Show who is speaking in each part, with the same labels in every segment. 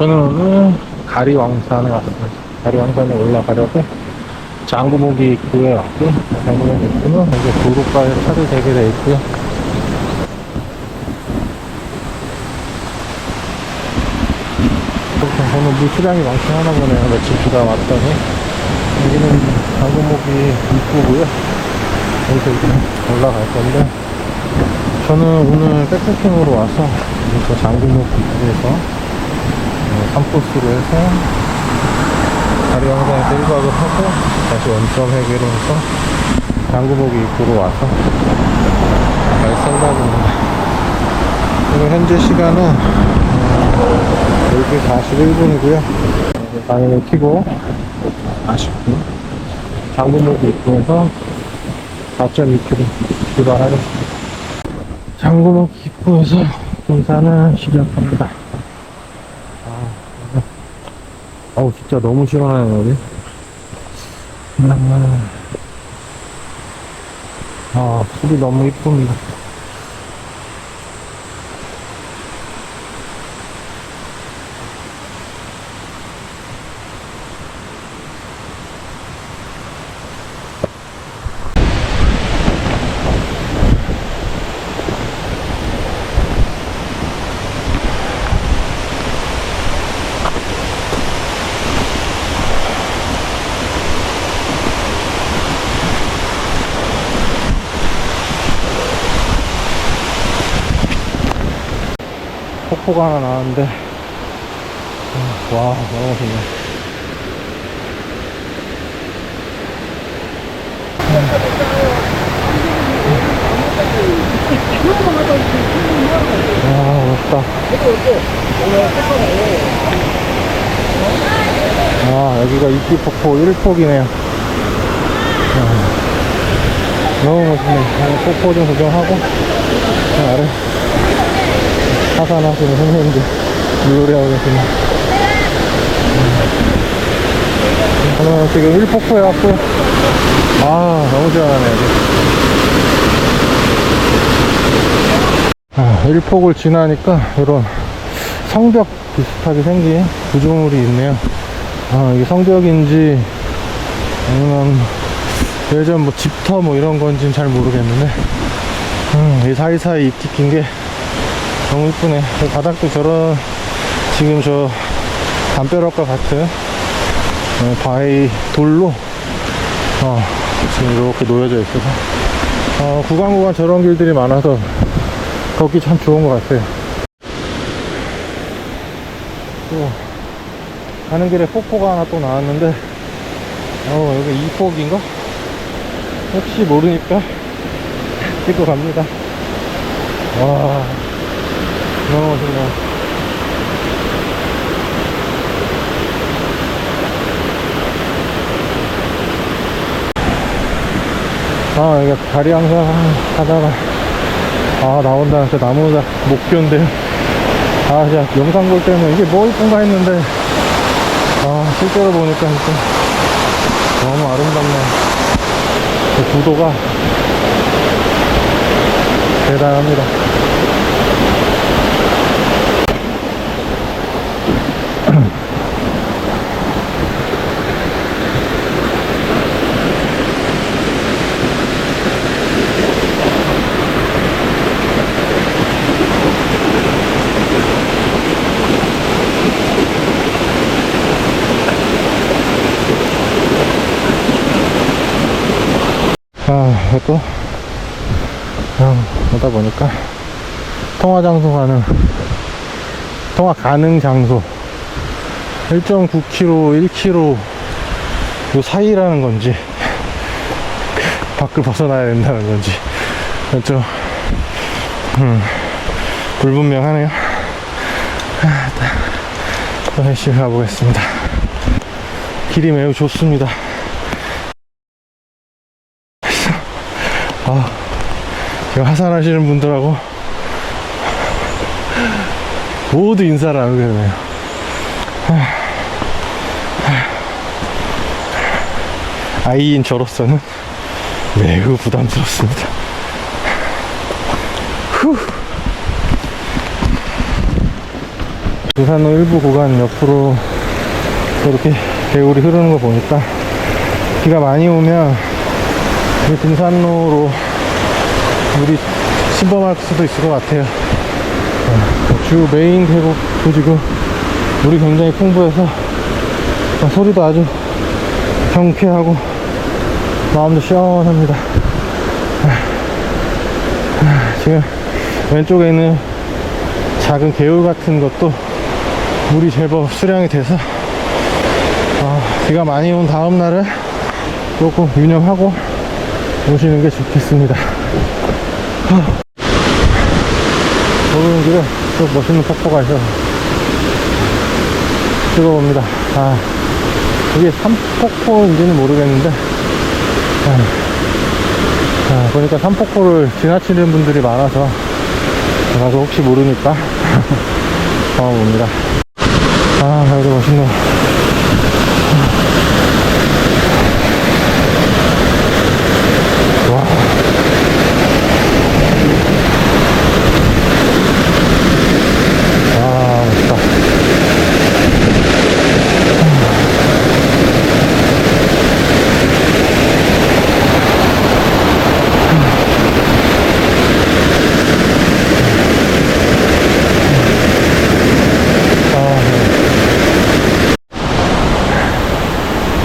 Speaker 1: 저는 오늘 가리왕산에 왔습니다. 가리왕산에 올라가려고 장구목이 입구에 왔고, 장구목 입구는 이제 도로가에 차를 대게 돼 있고요. 그렇죠. 오늘 물수량이 많긴 하나 보네요. 며칠 비가 왔더니. 여기는 장구목이 입구고요. 여기서 이제 올라갈 건데, 저는 오늘 백패킹으로 와서 장구목 입구에서 어, 3코스로 해서 다리 영상에서 1박을 하고 다시 원점 회계로 해서 장구목 입구로 와서 갈 생각입니다. 오늘 현재 시간은 어, 10시 41분이고요. 방향을 켜고 40분 장구목 입구에서 4.2km 출발하겠습니다. 장구목 입구에서 등산을 시작합니다. 아, 어우, 진짜 너무 시원하네요, 여기. 음, 아, 풀이 너무 이쁩니다. 폭포가 하나 나왔는데, 음, 와, 너무 멋있네. 와, 멋있다. 아, 여기가 이끼 폭포 1폭이네요. 너무 멋있네. 아, 폭포 좀 구경하고, 그 아래 하산하시는 선생님들 물놀이하고 계시네. 저는 지금 1폭포에 왔고요. 아, 너무 시원하네. 아, 1폭을 지나니까 이런 성벽 비슷하게 생긴 구조물이 있네요. 아, 이게 성벽인지 아니면 예전 뭐 집터 뭐 이런 건지는 잘 모르겠는데 음, 이 사이사이 입 튀긴 게 너무 이쁘네. 저 바닥도 저런 지금 저 담벼락과 같은 어, 바위 돌로 어, 지금 이렇게 놓여져 있어서 어, 구간 구간 저런 길들이 많아서 걷기 참 좋은 것 같아요. 또 가는 길에 폭포가 하나 또 나왔는데 어 여기 이폭인가? 혹시 모르니까 찍고 갑니다. 와 너무 멋있네요. 아, 여기 다리 항상 하다가, 아, 나온다. 저 나무가 목표인데. 아, 진짜 영상 볼 때는 이게 뭐 이쁜가 했는데, 아, 실제로 보니까 진짜 너무 아름답네. 그 구도가 대단합니다. 아, 또, 그냥 오다 보니까, 통화 장소 가는, 통화 가능 장소, 1.9km, 1km, 요 사이라는 건지, 밖을 벗어나야 된다는 건지, 좀, 음, 불분명하네요. 아, 또 열심히 가보겠습니다. 길이 매우 좋습니다. 아, 지금 하산하시는 분들하고 모두 인사를 안 하게 되네요. 아이인 저로서는 매우 부담스럽습니다. 후. 등산로 일부 구간 옆으로 이렇게 개울이 흐르는 거 보니까 비가 많이 오면 이 등산로로 물이 침범할 수도 있을 것 같아요. 어, 주 메인 계곡도 지금 물이 굉장히 풍부해서 어, 소리도 아주 경쾌하고 마음도 시원합니다. 지금 왼쪽에 있는 작은 개울 같은 것도 물이 제법 수량이 돼서 아, 비가 많이 온 다음 날은 조금 유념하고 오시는 게 좋겠습니다. 오는 길에 또 멋있는 폭포가 있어서 찍어봅니다. 아, 이게 삼폭포인지는 모르겠는데, 아, 아, 보니까 삼폭포를 지나치는 분들이 많아서, 나도 혹시 모르니까, 가봅니다. 아, 여기 멋있네. 와.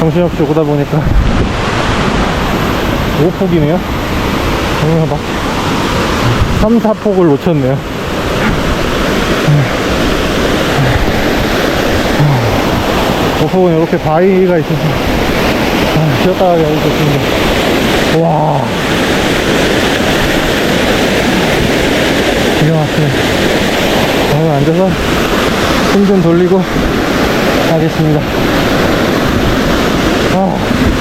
Speaker 1: 정신없이 오다 보니까 5폭이네요. 오늘 막 3, 4폭을 놓쳤네요. 오폭은 이렇게 바위가 있어서 아, 쉬었다 가기 아주 좋습니다. 와. 기가 막히네. 오늘 앉아서 숨좀 돌리고 가겠습니다. 아.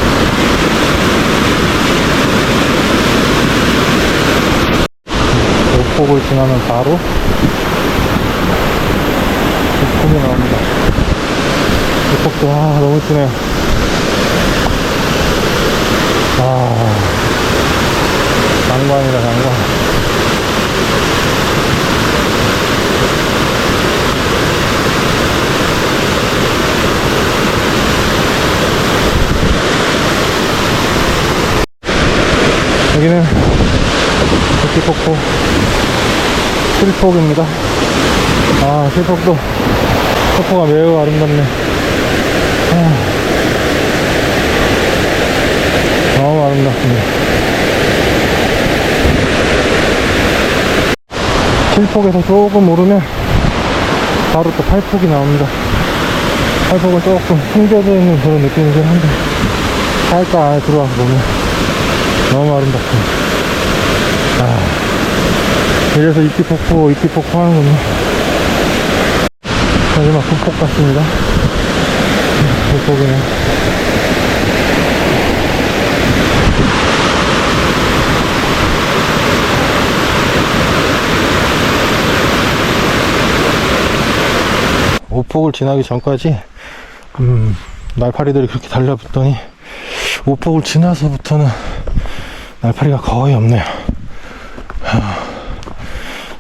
Speaker 1: 오폭을 지나면 바로 오폭이 나옵니다. 오폭도 아 너무 진해요. 아 장관이다 장관. 여기는 도끼폭포 실폭입니다. 아, 실폭도 폭포가 매우 아름답네. 아, 너무 아름답습니다. 실폭에서 조금 오르면 바로 또 팔폭이 나옵니다. 팔폭은 조금 숨겨져 있는 그런 느낌이긴 한데 살짝 안에 들어와서 보면 너무 아름답습니다. 아, 이래서 이끼폭포, 이끼폭포 하는군요. 마지막 폭폭 같습니다. 폭폭이네. 오폭을 지나기 전까지, 음, 날파리들이 그렇게 달려붙더니, 오폭을 지나서부터는 날파리가 거의 없네요. 하,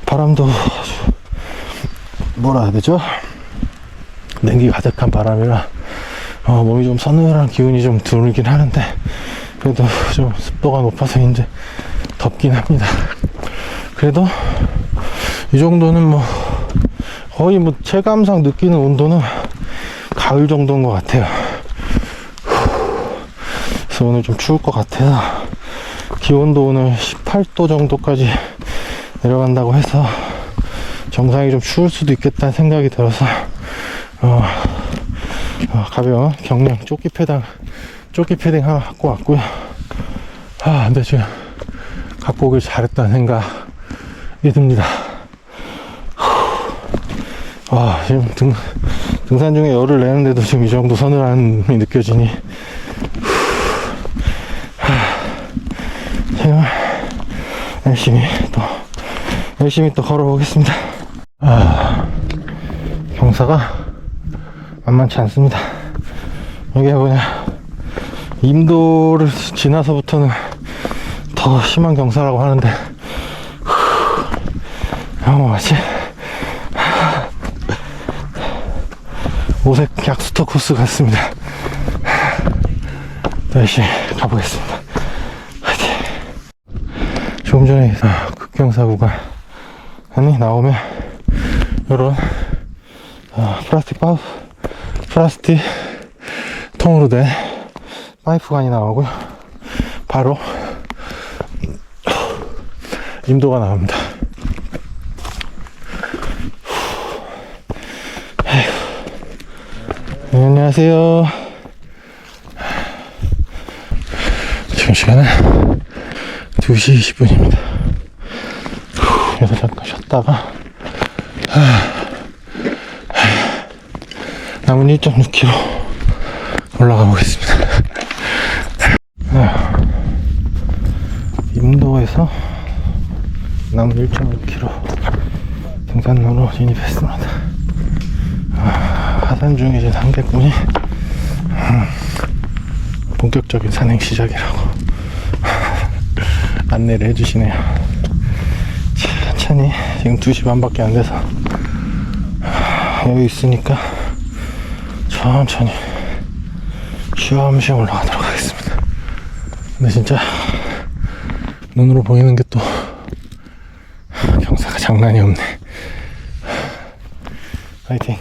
Speaker 1: 바람도 뭐라 해야 되죠? 냉기 가득한 바람이라 어, 몸이 좀 서늘한 기운이 좀 들긴 하는데 그래도 좀 습도가 높아서 이제 덥긴 합니다. 그래도 이 정도는 뭐 거의 뭐 체감상 느끼는 온도는 가을 정도인 것 같아요. 그래서 오늘 좀 추울 것 같아서 기온도 오늘 18도 정도까지 내려간다고 해서 정상이 좀 추울 수도 있겠다는 생각이 들어서 어, 어, 가벼운 경량 조끼 패딩 조끼 패딩 하나 갖고 왔고요. 아 근데 지금 갖고 오길 잘했다는 생각이 듭니다. 후. 와 지금 등, 등산 중에 열을 내는데도 지금 이 정도 서늘함이 느껴지니 제가 열심히 또 열심히 또 걸어보겠습니다. 아, 경사가 만만치 않습니다. 이게 뭐냐 임도를 지나서부터는 더 심한 경사라고 하는데 후, 어, 뭐지? 오색 약수터 코스 같습니다. 열심히 가보겠습니다. 화이팅! 조금 전에 아, 급경사고가 아니 나오면 요런 아, 플라스틱 파우 플라스틱 통으로 된 파이프관이 나오고요. 바로 임도가 나옵니다. 네, 안녕하세요. 지금 시간은 2시 20분입니다. 하, 남은 1.6km 올라가 보겠습니다. 아, 임도에서 남은 1.6km 등산로로 진입했습니다. 아, 하산 중에 이제 상대분이 음, 본격적인 산행 시작이라고 안내를 해주시네요. 천천히 지금 2시 반밖에 안 돼서 여유 있으니까 천천히 쉬엄쉬엄 올라가도록 하겠습니다. 근데 진짜 눈으로 보이는 게 또 경사가 장난이 없네. 화이팅.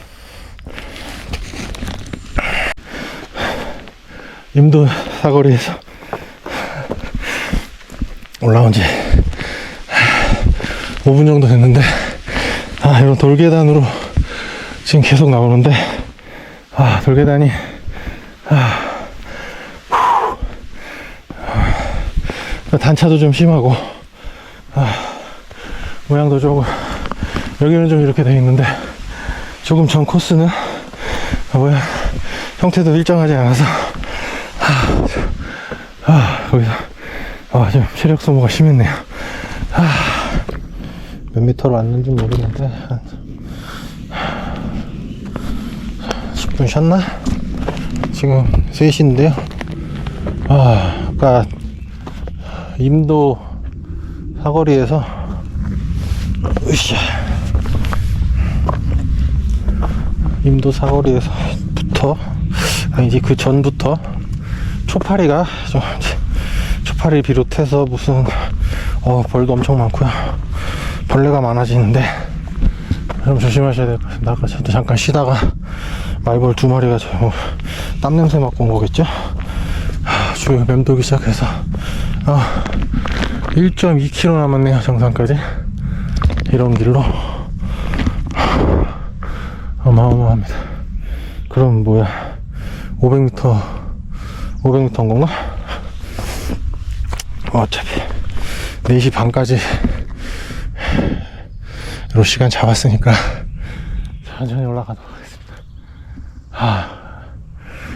Speaker 1: 임도 사거리에서 올라온 지 5분 정도 됐는데, 아, 이런 돌계단으로 지금 계속 나오는데, 아, 돌계단이, 아, 후, 단차도 좀 심하고, 아, 모양도 조금, 여기는 좀 이렇게 돼 있는데, 조금 전 코스는, 아, 뭐야, 형태도 일정하지 않아서, 아, 거기서, 아, 좀 체력 소모가 심했네요. 아, 몇 미터로 왔는지 모르겠는데, 한 10분 쉬었나? 지금 3시인데요. 아, 아까 임도 사거리에서, 으쌰. 임도 사거리에서부터, 아니지, 그 전부터 초파리가 좀, 초파리 비롯해서 무슨, 어, 벌도 엄청 많고요. 벌레가 많아지는데, 여러분 조심하셔야 될 것 같습니다. 아까 저도 잠깐 쉬다가 말벌 두 마리가 저, 뭐, 땀 냄새 맡고 온 거겠죠? 하, 주요 맴돌기 시작해서, 아, 1.2km 남았네요, 정상까지. 이런 길로. 어마어마합니다. 그럼 뭐야, 500m, 500m인 건가? 어차피 4시 반까지 로 시간 잡았으니까 천천히 올라가도록 하겠습니다. 아,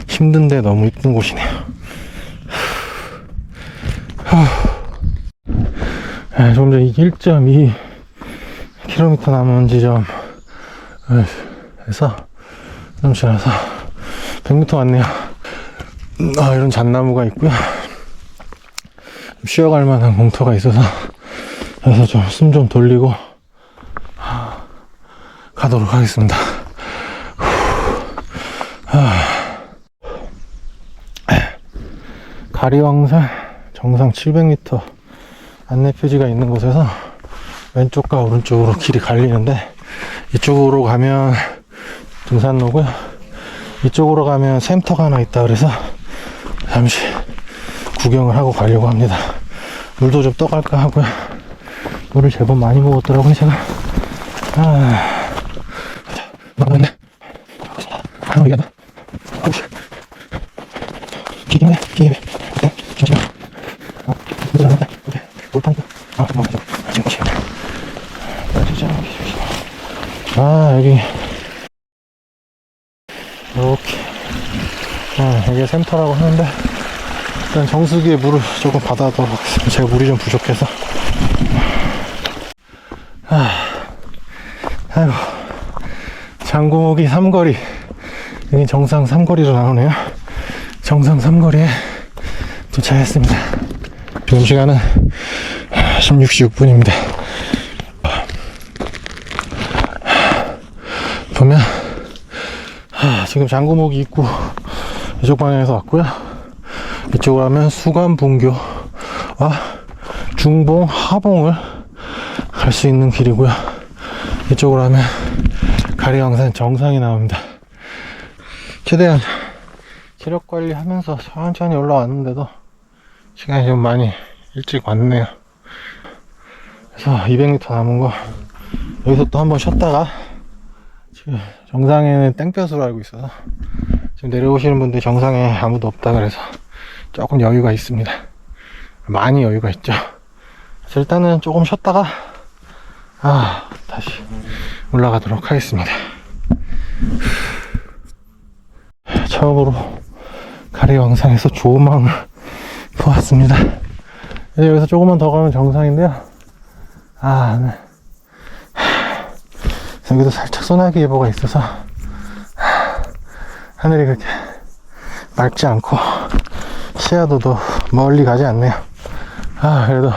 Speaker 1: 힘든데 너무 이쁜 곳이네요. 아, 조금 전1.2 km 남은 지점에서 좀 지나서 100m 왔네요. 아, 이런 잣나무가 있고요. 좀 쉬어갈 만한 공터가 있어서 그래서 좀숨좀 돌리고 가도록 하겠습니다. 가리왕산 정상 700m 안내 표지가 있는 곳에서 왼쪽과 오른쪽으로 길이 갈리는데 이쪽으로 가면 등산로고요. 이쪽으로 가면 샘터가 하나 있다 그래서 잠시 구경을 하고 가려고 합니다. 물도 좀 떠갈까 하고요. 물을 제법 많이 먹었더라고요, 제가. 아. 먹었네. 아, 나. 기계네, 기계. 네, 잠시만. 어, 물을 안 먹다. 오케이. 물판이다. 아, 먹어야죠. 지금 오시. 아, 여기. 이렇게. 아, 여기가 샘터라고 하는데, 일단 정수기에 물을 조금 받아도록 하겠습니다. 제가 물이 좀 부족해서. 아, 아이고. 장고목이 삼거리. 여기 정상 삼거리로 나오네요. 정상 삼거리에 도착했습니다. 지금 시간은 16시 6분입니다. 보면, 아, 지금 장구목이 있고 이쪽 방향에서 왔고요. 이쪽으로 하면 수감분교와 중봉, 하봉을 갈 수 있는 길이고요. 이쪽으로 하면 가리왕산 정상이 나옵니다. 최대한 체력 관리하면서 천천히 올라왔는데도 시간이 좀 많이 일찍 왔네요. 그래서 200m 남은 거 여기서 또 한번 쉬었다가 지금 정상에는 땡볕으로 알고 있어서 지금 내려오시는 분들 정상에 아무도 없다 그래서 조금 여유가 있습니다. 많이 여유가 있죠. 일단은 조금 쉬었다가 아 다시 올라가도록 하겠습니다. 처음으로 가리왕산에서 조망을 보았습니다. 이제 여기서 조금만 더 가면 정상인데요. 아, 네. 여기도 살짝 소나기 예보가 있어서 하늘이 그렇게 맑지 않고 시야도도 멀리 가지 않네요. 아, 그래도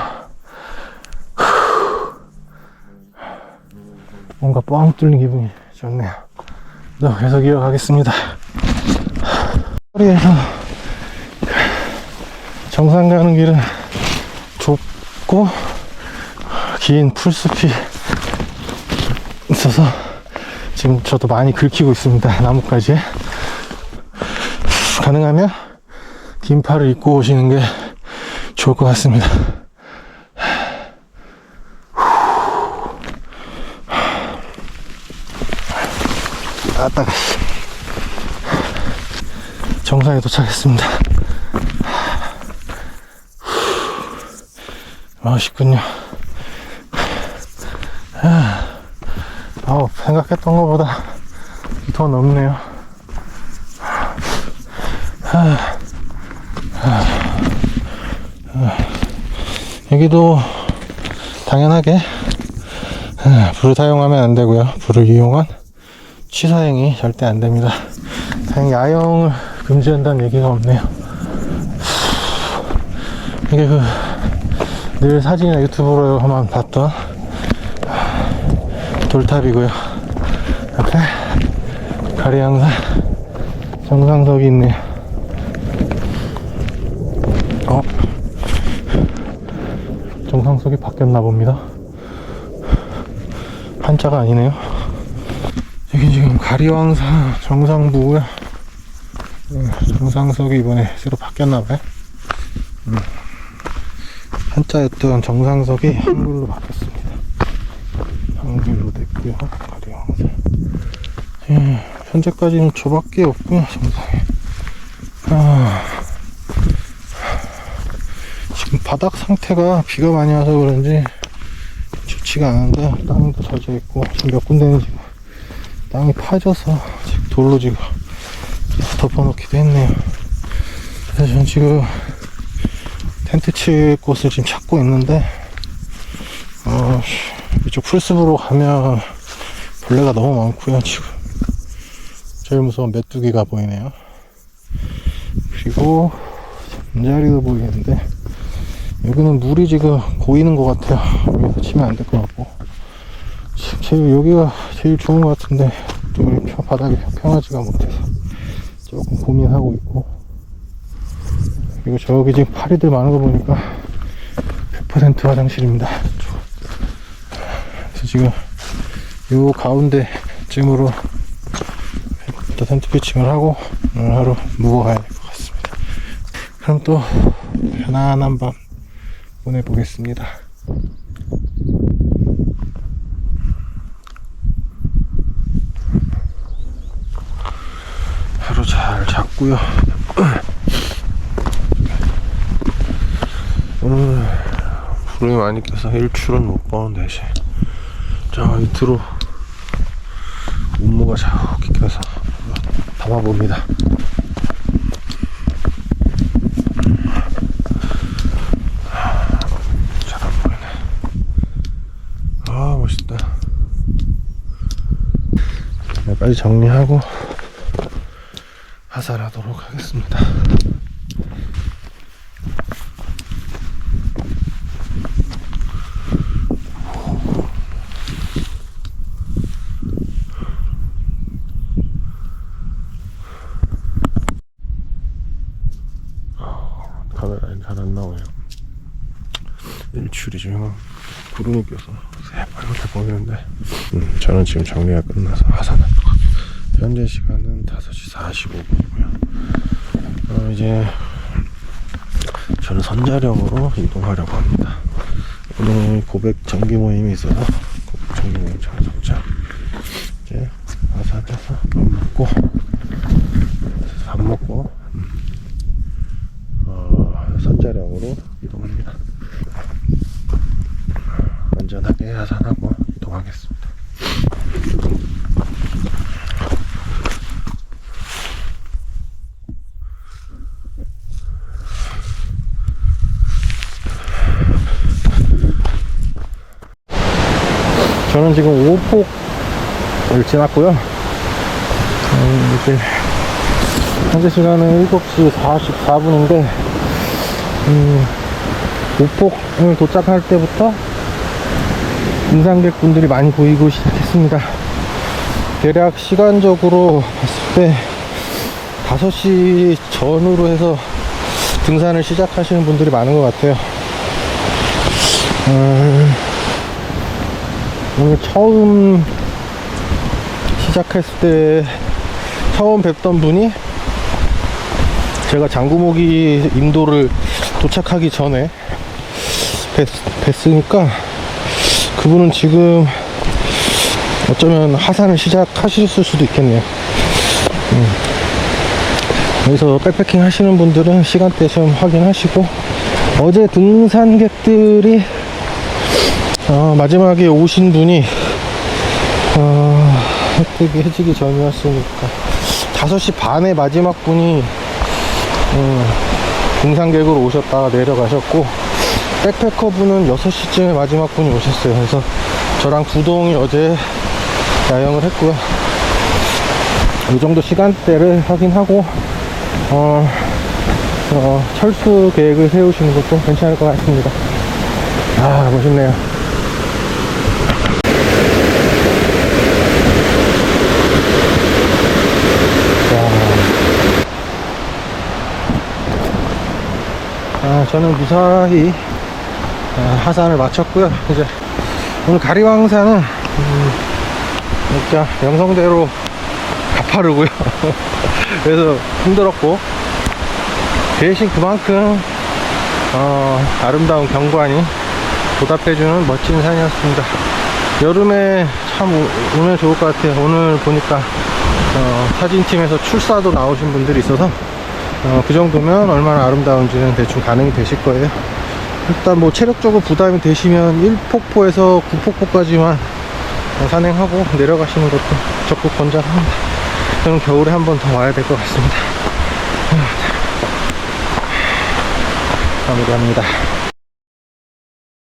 Speaker 1: 뭔가 뻥 뚫린 기분이 좋네요. 또 계속 이어가겠습니다. 거리에서 정상 가는 길은 좁고 긴 풀숲이 있어서 지금 저도 많이 긁히고 있습니다. 나뭇가지에. 가능하면 긴 팔을 입고 오시는 게 좋을 것 같습니다. 아따가 정상에 도착했습니다. 멋있군요. 아우, 생각했던 것보다 더 넓네요. 여기도 당연하게 불을 사용하면 안 되고요. 불을 이용한 취사행위 절대 안 됩니다. 다행히 야영을 금지한다는 얘기가 없네요. 이게 그 늘 사진이나 유튜브로만 봤던 돌탑이고요. 앞에 가리양산 정상석이 있네요. 어? 정상석이 바뀌었나 봅니다. 한자가 아니네요. 여기 지금 가리왕산 정상부고요. 음, 정상석이 이번에 새로 바뀌었나봐요. 음. 한자였던 정상석이 한글로 바뀌었습니다. 한글로 됐고요. 가리왕산. 예, 현재까지는 저밖에 없고요. 정상에. 아, 지금 바닥 상태가 비가 많이 와서 그런지 좋지가 않은데 땅도 젖어 있고 몇 군데는 지금 땅이 파져서 지금 돌로 지금 덮어놓기도 했네요. 그래서 전 지금 텐트 칠 곳을 지금 찾고 있는데, 어, 이쪽 풀숲으로 가면 벌레가 너무 많고요, 지금. 제일 무서운 메뚜기가 보이네요. 그리고 잠자리도 보이는데, 여기는 물이 지금 고이는 것 같아요. 여기서 치면 안 될 것 같고. 제일 여기가 제일 좋은 것 같은데 좀 바닥이 평평하지가 못해서 조금 고민하고 있고. 그리고 저기 지금 파리들 많은 거 보니까 100% 화장실입니다. 그래서 지금 요 가운데쯤으로 또 텐트 피칭을 하고 오늘 하루 묵어가야 될 것 같습니다. 그럼 또 편안한 밤 보내보겠습니다 하루 잘 잤고요. 오늘 구름이 많이 껴서 일출은 못 보는 대신 저 밑으로 운무가 자욱히 껴서 안 보이네. 아 멋있다. 네, 빨리 정리하고 하살하도록 하겠습니다. 카메라에 잘안 나오네요. 일출이 지금 구름이 껴서 새빨갛게 보이는데 음, 저는 지금 정리가 끝나서 하산을 현재 시간은 5시 45분이고요. 어, 이제 저는 선자령으로 이동하려고 합니다. 오늘 고백 정기 모임이 있어서 고백 정기 모임 참석자 이제 하산해서 밥 먹고 밥 먹고 음, 어, 선자령으로 이동합니다 안전하게 하산하고 이동하겠습니다. 저는 지금 오폭을 지났고요. 음, 이제 현재 시간은 7시 44분인데 음, 오폭을 도착할 때부터 등산객 분들이 많이 보이고 시작했습니다. 대략 시간적으로 봤을 때 5시 전후로 해서 등산을 시작하시는 분들이 많은 것 같아요. 음, 오늘 처음 시작했을 때 처음 뵙던 분이 제가 장구모기 인도를 도착하기 전에 뵀, 뵀으니까 그분은 지금 어쩌면 하산을 시작하셨을 수도 있겠네요. 음. 여기서 백패킹 하시는 분들은 시간대 좀 확인하시고 어제 등산객들이 어, 마지막에 오신 분이 어, 혜택이 해지기 전이었으니까 5시 반에 마지막 분이 음, 등산객으로 오셨다가 내려가셨고 백패커 분은 6시쯤에 마지막 분이 오셨어요. 그래서 저랑 구동이 어제 야영을 했고요. 이 정도 시간대를 확인하고, 어, 어, 철수 계획을 세우시는 것도 괜찮을 것 같습니다. 아, 멋있네요. 아, 저는 무사히 아, 하산을 마쳤고요. 이제 오늘 가리왕산은 음, 진짜 영성대로 가파르고요. 그래서 힘들었고 대신 그만큼 어, 아름다운 경관이 보답해주는 멋진 산이었습니다. 여름에 참 오- 오면 좋을 것 같아요. 오늘 보니까 어, 사진팀에서 출사도 나오신 분들이 있어서 어, 그 정도면 얼마나 아름다운지는 대충 가능이 되실 거예요. 일단 뭐 체력적으로 부담이 되시면 1폭포에서 9폭포까지만 어, 산행하고 내려가시는 것도 적극 권장합니다. 저는 겨울에 한 번 더 와야 될 것 같습니다. 마무리합니다.